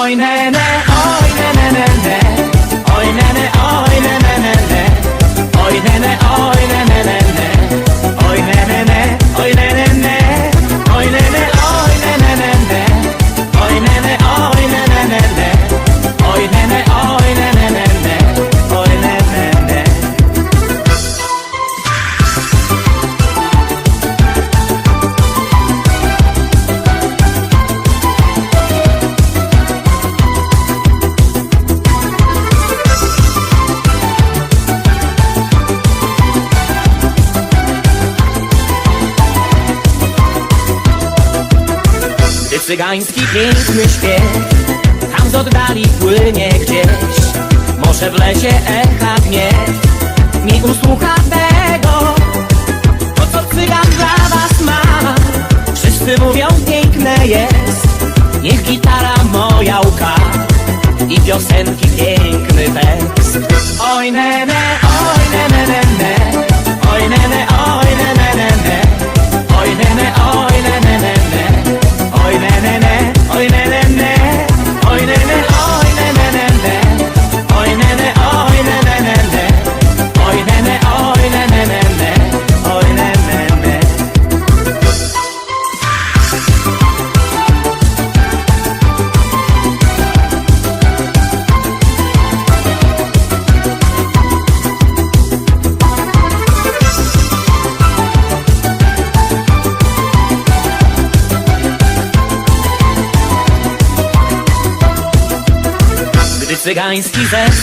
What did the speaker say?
Oj nene, cygański piękny śpiew. Tam z oddali płynie gdzieś Może w lesie echa gniew Nie usłucha tego To co cygan dla was ma. Wszyscy mówią piękne jest Niech gitara moja łka I piosenki piękny tekst. Oj nene, cygański zespół